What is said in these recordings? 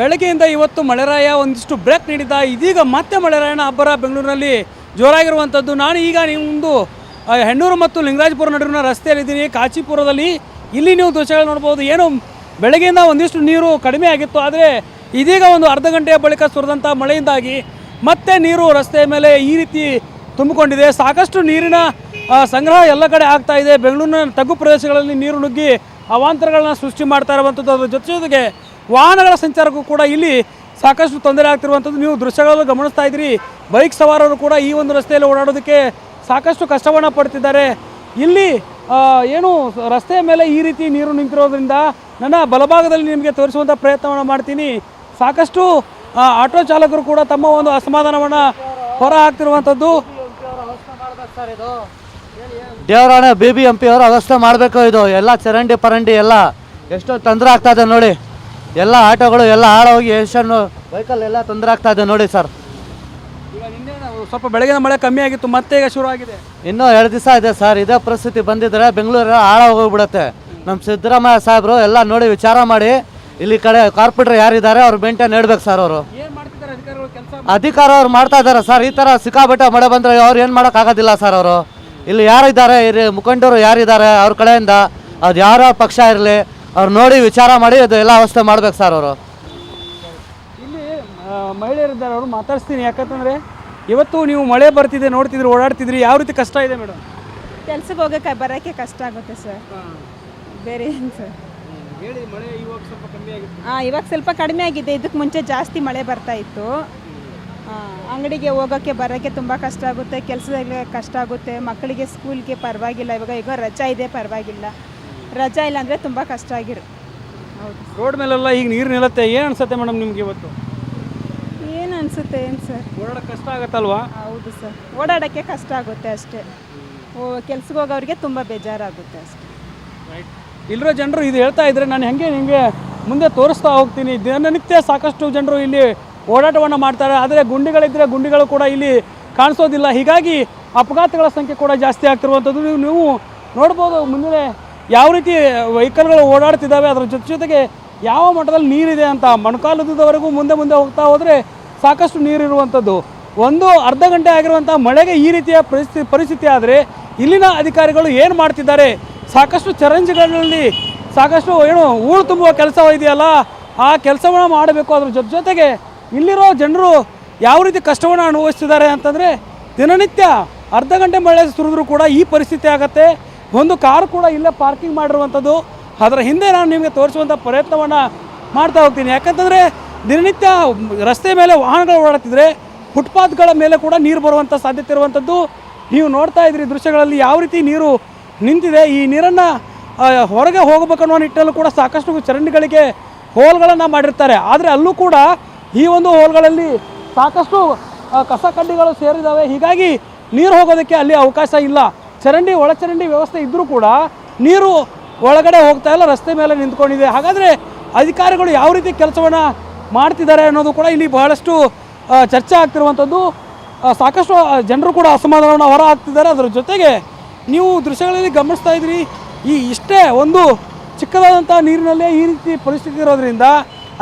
ಬೆಳಗ್ಗೆಯಿಂದ ಇವತ್ತು ಮಳೆರಾಯ ಒಂದಿಷ್ಟು ಬ್ರೇಕ್ ನೀಡಿದ್ದ. ಇದೀಗ ಮತ್ತೆ ಮಳೆರಾಯನ ಅಬ್ಬರ ಬೆಂಗಳೂರಿನಲ್ಲಿ ಜೋರಾಗಿರುವಂಥದ್ದು. ನಾನು ಈಗ ನಿಮ್ಮದು ಹೆಣ್ಣೂರು ಮತ್ತು ಲಿಂಗರಾಜಪುರ ನಡುವಿನ ರಸ್ತೆಯಲ್ಲಿದ್ದೀನಿ. ಕಾಚಿಪುರದಲ್ಲಿ ಇಲ್ಲಿ ನೀವು ದೃಶ್ಯಗಳು ನೋಡ್ಬೋದು. ಏನು, ಬೆಳಗ್ಗೆಯಿಂದ ಒಂದಿಷ್ಟು ನೀರು ಕಡಿಮೆ ಆಗಿತ್ತು. ಆದರೆ ಇದೀಗ ಒಂದು ಅರ್ಧ ಗಂಟೆಯ ಬಳಿಕ ಸುರಿದಂಥ ಮಳೆಯಿಂದಾಗಿ ಮತ್ತೆ ನೀರು ರಸ್ತೆಯ ಮೇಲೆ ಈ ರೀತಿ ತುಂಬಿಕೊಂಡಿದೆ. ಸಾಕಷ್ಟು ನೀರಿನ ಸಂಗ್ರಹ ಎಲ್ಲ ಕಡೆ ಆಗ್ತಾ ಇದೆ. ಬೆಂಗಳೂರಿನ ತಗ್ಗು ಪ್ರದೇಶಗಳಲ್ಲಿ ನೀರು ನುಗ್ಗಿ ಅವಾಂತರಗಳನ್ನ ಸೃಷ್ಟಿ ಮಾಡ್ತಾ ಇರುವಂಥದ್ದು. ಅದರ ಜೊತೆ ಜೊತೆಗೆ ವಾಹನಗಳ ಸಂಚಾರಕ್ಕೂ ಕೂಡ ಇಲ್ಲಿ ಸಾಕಷ್ಟು ತೊಂದರೆ ಆಗ್ತಿರುವಂಥದ್ದು. ನೀವು ದೃಶ್ಯಗಳಲ್ಲೂ ಗಮನಿಸ್ತಾ ಇದ್ದೀರಿ. ಬೈಕ್ ಸವಾರರು ಕೂಡ ಈ ಒಂದು ರಸ್ತೆಯಲ್ಲಿ ಓಡಾಡೋದಕ್ಕೆ ಸಾಕಷ್ಟು ಕಷ್ಟವನ್ನು ಪಡ್ತಿದ್ದಾರೆ. ಇಲ್ಲಿ ಏನು ರಸ್ತೆಯ ಮೇಲೆ ಈ ರೀತಿ ನೀರು ನಿಂತಿರೋದ್ರಿಂದ ನನ್ನ ಬಲಭಾಗದಲ್ಲಿ ನಿಮಗೆ ತೋರಿಸುವಂಥ ಪ್ರಯತ್ನವನ್ನು ಮಾಡ್ತೀನಿ. ಸಾಕಷ್ಟು ಆಟೋ ಚಾಲಕರು ಕೂಡ ತಮ್ಮ ಒಂದು ಅಸಮಾಧಾನವನ್ನು ಹೊರ ಹಾಕ್ತಿರುವಂಥದ್ದು. ದೇವರಾಣೆ ಬಿ ಬಿ ಎಂ ಪಿ ಅವರು ಅವಸ್ಥೆ ಮಾಡಬೇಕು ಇದು. ಎಲ್ಲ ಚರಂಡಿ ಪರಂಡಿ ಎಲ್ಲ ಎಷ್ಟು ತೊಂದರೆ ಆಗ್ತಾ ಇದೆ ನೋಡಿ. ಎಲ್ಲ ಆಟೋಗಳು ಎಲ್ಲ ಹಾಳಾಗಿ ಎಷ್ಟು ವೆಹಿಕಲ್ ಎಲ್ಲ ತೊಂದರೆ ಆಗ್ತಾ ಇದೆ ನೋಡಿ ಸರ್. ಈಗ ನಿನ್ನೆ ನಾವು ಸ್ವಲ್ಪ ಬೆಳಗಿನ ಮಳೆ ಕಮ್ಮಿ ಆಗಿತ್ತು ಮತ್ತೆ ಈಗ ಶುರು ಆಗಿದೆ. ಇನ್ನೂ ಎರಡು ದಿವಸ ಇದೆ ಸರ್ ಇದೇ ಪರಿಸ್ಥಿತಿ ಬಂದಿದ್ರೆ ಬೆಂಗಳೂರು ಹಾಳಾಗೋಗ್ಬಿಡುತ್ತೆ. ನಮ್ಮ ಸಿದ್ದರಾಮಯ್ಯ ಸಾಹೇಬರು ಎಲ್ಲ ನೋಡಿ ವಿಚಾರ ಮಾಡಿ ಇಲ್ಲಿ ಕಡೆ ಕಾರ್ಪೊರೇಟರ್ ಯಾರಿದ್ದಾರೆ ಅವ್ರು ಮೇಂಟೈನ್ ಇಡ್ಬೇಕು ಸರ್ ಅವರು. ಏನು ಮಾಡ್ತಿದ್ದಾರೆ ಅಧಿಕಾರಿಗಳು ಕೆಲಸ ಅಧಿಕಾರ ಅವ್ರು ಮಾಡ್ತಾ ಇದ್ದಾರೆ ಸರ್ ಈ ಥರ ಸಿಕ್ಕಾಪಟ್ಟೆ ಮಳೆ ಬಂದರೆ ಅವ್ರು ಏನು ಮಾಡೋಕ್ಕಾಗೋದಿಲ್ಲ ಸರ್ ಅವರು. ಇಲ್ಲಿ ಯಾರಿದ್ದಾರೆ ಇಲ್ಲಿ ಮುಖಂಡರು ಯಾರಿದ್ದಾರೆ ಅವ್ರ ಕಡೆಯಿಂದ ಅದು ಯಾರೋ ಪಕ್ಷ ಇರಲಿ ಅವ್ರು ನೋಡಿ ವಿಚಾರ ಮಾಡಿ ಅದು ಎಲ್ಲ ವ್ಯವಸ್ಥೆ ಮಾಡ್ಬೇಕು ಸರ್ ಅವರು. ಇಲ್ಲಿ ಆ, ಮಹಿಳೆಯರಿದ್ದಾರೆ ಅವರು ಮಾತಾಡಿಸ್ತೀನಿ. ಯಾಕಂತಂದ್ರೆ ಇವತ್ತು ನೀವು ಮಳೆ ಬರ್ತಿದೆ ನೋಡ್ತಿದ್ರಿ ಓಡಾಡ್ತಿದ್ರಿ ಯಾವ ರೀತಿ ಕಷ್ಟ ಇದೆ ಮೇಡಮ್? ಕೆಲ್ಸಕ್ಕೆ ಹೋಗಕ್ಕೆ ಬರೋಕ್ಕೆ ಕಷ್ಟ ಆಗುತ್ತೆ ಸರ್. ಬೇರೆ ಏನು ಸರ್? ಹೇಳಿ ಮಳೆ ಇವಾಗ ಸ್ವಲ್ಪ ಕಮ್ಮಿ ಆಗಿದೆ. ಹಾಂ ಇವಾಗ ಸ್ವಲ್ಪ ಕಡಿಮೆ ಆಗಿದೆ. ಇದಕ್ಕೆ ಮುಂಚೆ ಜಾಸ್ತಿ ಮಳೆ ಬರ್ತಾ ಇತ್ತು. ಆ, ಅಂಗಡಿಗೆ ಹೋಗೋಕ್ಕೆ ಬರೋಕ್ಕೆ ತುಂಬ ಕಷ್ಟ ಆಗುತ್ತೆ. ಕೆಲಸದಲ್ಲಿ ಕಷ್ಟ ಆಗುತ್ತೆ. ಮಕ್ಕಳಿಗೆ ಸ್ಕೂಲ್ಗೆ ಪರವಾಗಿಲ್ಲ. ಇವಾಗ ಈಗ ರಜಾ ಇದೆ ಪರವಾಗಿಲ್ಲ. ರಜಾ ಇಲ್ಲ ಅಂದರೆ ತುಂಬ ಕಷ್ಟ ಆಗಿರು. ಹೌದು. ರೋಡ್ ಮೇಲೆಲ್ಲ ಈಗ ನೀರು ನಿಲ್ಲತ್ತೆ ಏನು ಅನ್ಸುತ್ತೆ ಮೇಡಮ್ ನಿಮ್ಗೆ ಇವತ್ತು? ಏನು ಅನಿಸುತ್ತೆ ಏನು ಸರ್? ಓಡಾಡಕ್ಕೆ ಕಷ್ಟ ಆಗತ್ತಲ್ವಾ? ಹೌದು ಸರ್. ಓಡಾಡೋಕ್ಕೆ ಕಷ್ಟ ಆಗುತ್ತೆ ಅಷ್ಟೇ. ಓ ಕೆಲ್ಸಕ್ಕೆ ಹೋಗೋರಿಗೆ ತುಂಬ ಬೇಜಾರಾಗುತ್ತೆ ಅಷ್ಟೇ. ಇಲ್ಲಿರೋ ಜನರು ಇದು ಹೇಳ್ತಾ ಇದ್ರೆ ನಾನು ಹೆಂಗೆ ನಿಮಗೆ ಮುಂದೆ ತೋರಿಸ್ತಾ ಹೋಗ್ತೀನಿ. ದಿನನಿತ್ಯ ಸಾಕಷ್ಟು ಜನರು ಇಲ್ಲಿ ಓಡಾಟವನ್ನು ಮಾಡ್ತಾರೆ. ಆದರೆ ಗುಂಡಿಗಳಿದ್ದರೆ ಗುಂಡಿಗಳು ಕೂಡ ಇಲ್ಲಿ ಕಾಣಿಸೋದಿಲ್ಲ. ಹೀಗಾಗಿ ಅಪಘಾತಗಳ ಸಂಖ್ಯೆ ಕೂಡ ಜಾಸ್ತಿ ಆಗ್ತಿರುವಂಥದ್ದು ನೀವು ನೀವು ನೋಡ್ಬೋದು. ಮುಂದೆ ಯಾವ ರೀತಿ ವೆಹಿಕಲ್ಗಳು ಓಡಾಡ್ತಿದ್ದಾವೆ ಅದರ ಜೊತೆ ಜೊತೆಗೆ ಯಾವ ಮಟ್ಟದಲ್ಲಿ ನೀರಿದೆ ಅಂತ ಮೊಣಕಾಲುದ್ದವರೆಗೂ ಮುಂದೆ ಮುಂದೆ ಹೋಗ್ತಾ ಹೋದರೆ ಸಾಕಷ್ಟು ನೀರಿರುವಂಥದ್ದು. ಒಂದು ಅರ್ಧ ಗಂಟೆ ಆಗಿರುವಂಥ ಮಳೆಗೆ ಈ ರೀತಿಯ ಪರಿಸ್ಥಿತಿ ಪರಿಸ್ಥಿತಿ ಆದರೆ ಇಲ್ಲಿನ ಅಧಿಕಾರಿಗಳು ಏನು ಮಾಡ್ತಿದ್ದಾರೆ? ಸಾಕಷ್ಟು ಚರಂಜಿಗಳಲ್ಲಿ ಸಾಕಷ್ಟು ಏನು ಹೂಳು ತುಂಬುವ ಕೆಲಸ ಇದೆಯಲ್ಲ? ಆ ಕೆಲಸವನ್ನು ಮಾಡಬೇಕು. ಅದ್ರ ಜೊತೆ ಜೊತೆಗೆ ಇಲ್ಲಿರೋ ಜನರು ಯಾವ ರೀತಿ ಕಷ್ಟವನ್ನು ಅನುಭವಿಸ್ತಿದ್ದಾರೆ ಅಂತಂದರೆ ದಿನನಿತ್ಯ ಅರ್ಧ ಗಂಟೆ ಮಳೆ ಸುರಿದ್ರೂ ಕೂಡ ಈ ಪರಿಸ್ಥಿತಿ ಆಗತ್ತೆ. ಒಂದು ಕಾರು ಕೂಡ ಇಲ್ಲೇ ಪಾರ್ಕಿಂಗ್ ಮಾಡಿರುವಂಥದ್ದು. ಅದರ ಹಿಂದೆ ನಾನು ನಿಮಗೆ ತೋರಿಸುವಂಥ ಪ್ರಯತ್ನವನ್ನು ಮಾಡ್ತಾ ಹೋಗ್ತೀನಿ. ಯಾಕಂತಂದರೆ ದಿನನಿತ್ಯ ರಸ್ತೆ ಮೇಲೆ ವಾಹನಗಳು ಓಡಾಡ್ತಿದ್ರೆ ಫುಟ್ಪಾತ್ಗಳ ಮೇಲೆ ಕೂಡ ನೀರು ಬರುವಂಥ ಸಾಧ್ಯತೆ ಇರುವಂಥದ್ದು. ನೀವು ನೋಡ್ತಾ ಇದ್ರಿ ದೃಶ್ಯಗಳಲ್ಲಿ ಯಾವ ರೀತಿ ನೀರು ನಿಂತಿದೆ. ಈ ನೀರನ್ನು ಹೊರಗೆ ಹೋಗಬೇಕನ್ನೋ ನಿಟ್ಟಿನಲ್ಲೂ ಕೂಡ ಸಾಕಷ್ಟು ಚರಂಡಿಗಳಿಗೆ ಹೋಲ್ಗಳನ್ನು ಮಾಡಿರ್ತಾರೆ. ಆದರೆ ಅಲ್ಲೂ ಕೂಡ ಈ ಒಂದು ಹೋಲ್ಗಳಲ್ಲಿ ಸಾಕಷ್ಟು ಕಸಕಡ್ಡಿಗಳು ಕಸ ಕಡ್ಡಿಗಳು ಸೇರಿದ್ದಾವೆ ಹೀಗಾಗಿ ನೀರು ಹೋಗೋದಕ್ಕೆ ಅಲ್ಲಿ ಅವಕಾಶ ಇಲ್ಲ. ಚರಂಡಿ ಒಳಚರಂಡಿ ವ್ಯವಸ್ಥೆ ಇದ್ದರೂ ಕೂಡ ನೀರು ಒಳಗಡೆ ಹೋಗ್ತಾ ಇಲ್ಲ, ರಸ್ತೆ ಮೇಲೆ ನಿಂತ್ಕೊಂಡಿದೆ. ಹಾಗಾದರೆ ಅಧಿಕಾರಿಗಳು ಯಾವ ರೀತಿ ಕೆಲಸವನ್ನು ಮಾಡ್ತಿದ್ದಾರೆ ಅನ್ನೋದು ಕೂಡ ಇಲ್ಲಿ ಬಹಳಷ್ಟು ಚರ್ಚೆ ಆಗ್ತಿರುವಂಥದ್ದು. ಸಾಕಷ್ಟು ಜನರು ಕೂಡ ಅಸಮಾಧಾನವನ್ನು ಹೊರ ಹಾಕ್ತಿದ್ದಾರೆ ಅದರ ಜೊತೆಗೆ ನೀವು ದೃಶ್ಯಗಳಲ್ಲಿ ಗಮನಿಸ್ತಾ ಇದ್ದೀರಿ ಈ ಇಷ್ಟೇ ಒಂದು ಚಿಕ್ಕದಾದಂಥ ನೀರಿನಲ್ಲೇ ಈ ರೀತಿ ಪರಿಸ್ಥಿತಿ ಇರೋದ್ರಿಂದ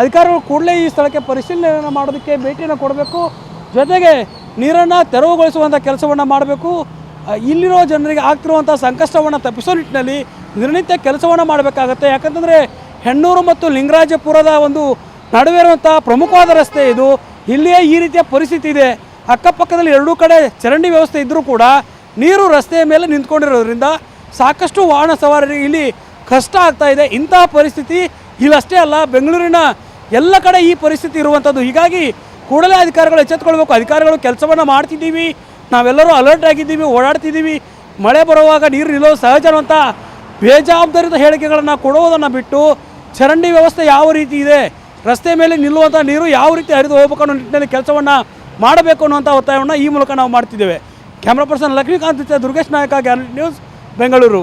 ಅಧಿಕಾರಿಗಳು ಕೂಡಲೇ ಈ ಸ್ಥಳಕ್ಕೆ ಪರಿಶೀಲನೆಯನ್ನು ಮಾಡೋದಕ್ಕೆ ಭೇಟಿಯನ್ನು ಕೊಡಬೇಕು. ಜೊತೆಗೆ ನೀರನ್ನು ತೆರವುಗೊಳಿಸುವಂಥ ಕೆಲಸವನ್ನು ಮಾಡಬೇಕು. ಇಲ್ಲಿರೋ ಜನರಿಗೆ ಆಗ್ತಿರುವಂಥ ಸಂಕಷ್ಟವನ್ನು ತಪ್ಪಿಸೋ ನಿಟ್ಟಿನಲ್ಲಿ ದಿನನಿತ್ಯ ಕೆಲಸವನ್ನು ಮಾಡಬೇಕಾಗತ್ತೆ. ಯಾಕಂತಂದರೆ ಹೆಣ್ಣೂರು ಮತ್ತು ಲಿಂಗರಾಜಪುರದ ಒಂದು ನಡುವೆ ಇರುವಂಥ ಪ್ರಮುಖವಾದ ರಸ್ತೆ ಇದು. ಇಲ್ಲಿಯೇ ಈ ರೀತಿಯ ಪರಿಸ್ಥಿತಿ ಇದೆ. ಅಕ್ಕಪಕ್ಕದಲ್ಲಿ ಎರಡೂ ಕಡೆ ಚರಂಡಿ ವ್ಯವಸ್ಥೆ ಇದ್ದರೂ ಕೂಡ ನೀರು ರಸ್ತೆಯ ಮೇಲೆ ನಿಂತ್ಕೊಂಡಿರೋದ್ರಿಂದ ಸಾಕಷ್ಟು ವಾಹನ ಸವಾರರಿಗೆ ಇಲ್ಲಿ ಕಷ್ಟ ಆಗ್ತಾ ಇದೆ. ಇಂತಹ ಪರಿಸ್ಥಿತಿ ಇಲ್ಲಷ್ಟೇ ಅಲ್ಲ, ಬೆಂಗಳೂರಿನ ಎಲ್ಲ ಕಡೆ ಈ ಪರಿಸ್ಥಿತಿ ಇರುವಂಥದ್ದು ಹೀಗಾಗಿ ಕೂಡಲೇ ಅಧಿಕಾರಿಗಳು ಎಚ್ಚೆತ್ತುಕೊಳ್ಬೇಕು ಅಧಿಕಾರಿಗಳು ಕೆಲಸವನ್ನು ಮಾಡ್ತಿದ್ದೀವಿ. ನಾವೆಲ್ಲರೂ ಅಲರ್ಟ್ ಆಗಿದ್ದೀವಿ, ಓಡಾಡ್ತಿದ್ದೀವಿ. ಮಳೆ ಬರುವಾಗ ನೀರು ನಿಲ್ಲೋ ಸಹಜ ಅನ್ನುವಂಥ ಬೇಜವಾಬ್ದಾರಿತ ಹೇಳಿಕೆಗಳನ್ನು ಕೊಡುವುದನ್ನು ಬಿಟ್ಟು ಚರಂಡಿ ವ್ಯವಸ್ಥೆ ಯಾವ ರೀತಿ ಇದೆ, ರಸ್ತೆ ಮೇಲೆ ನಿಲ್ಲುವಂಥ ನೀರು ಯಾವ ರೀತಿ ಹರಿದು ಹೋಗಬೇಕು ಅನ್ನೋ ನಿಟ್ಟಿನಲ್ಲಿ ಕೆಲಸವನ್ನು ಮಾಡಬೇಕು ಅನ್ನುವಂಥ ಒತ್ತಾಯವನ್ನು ಈ ಮೂಲಕ ನಾವು ಮಾಡ್ತಿದ್ದೇವೆ. ಕ್ಯಾಮ್ರಾ ಪರ್ಸನ್ ಲಕ್ಷ್ಮೀಕಾಂತ್ ದುರ್ಗೇಶ್ ನಾಯಕ ಗ್ಯಾನ್ ನ್ಯೂಸ್ ಬೆಂಗಳೂರು.